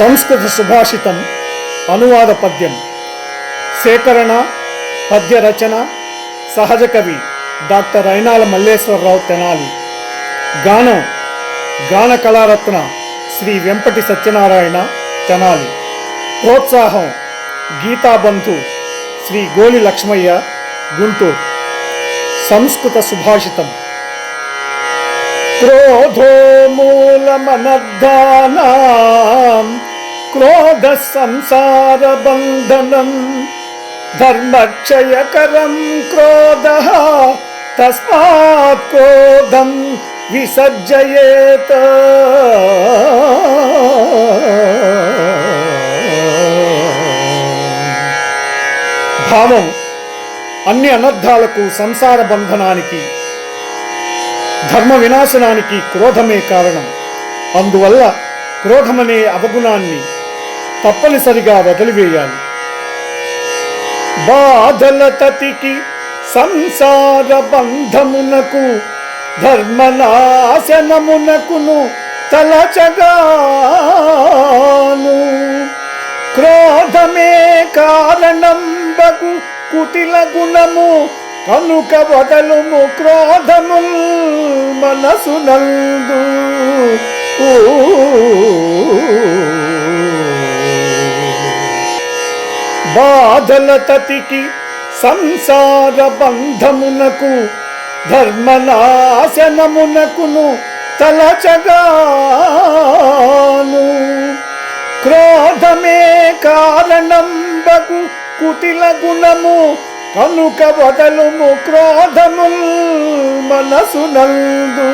సంస్కృత సుభాషితం అనువాద పద్యం. సేకరణ పద్య రచన సహజ కవి డాక్టర్ అయినాల మల్లేశ్వరరావు తెనాలి. గానం గాన కళారత్న శ్రీ వెంపటి సత్యనారాయణ తెనాలి. ప్రోత్సాహం గీతాబంధు శ్రీ గోలి లక్ష్మయ్య గుంటూరు. సంస్కృత సుభాషితం. క్రోధో మూలమనద్ధానా క్రోధ సంసార బంధనం ధర్మక్షయకరం క్రోధ తస్మాత్ క్రోధం విసర్జయేత భావం అన్ని అనర్థాలకు సంసార బంధనానికి ధర్మ వినాశనానికి క్రోధమే కారణం. అందువల్ల క్రోధమనే అవగుణాన్ని తప్పనిసరిగా వదిలివేయాలి. బాధల తతికి సంసార బంధమునకు ధర్మనాశనమునకును తలచగాను. క్రోధమే కారణం బగు కుటిల గుణము కనుక వదలుము క్రోధముల్ మనసు నందు బాధల తతికి సంసార బంధమునకు ధర్మనాశనమునకును తలచగాను. క్రోధమే కారణంబగు కుటిల గుణము కనుక వదలుము క్రోధముల్ మనసు నందు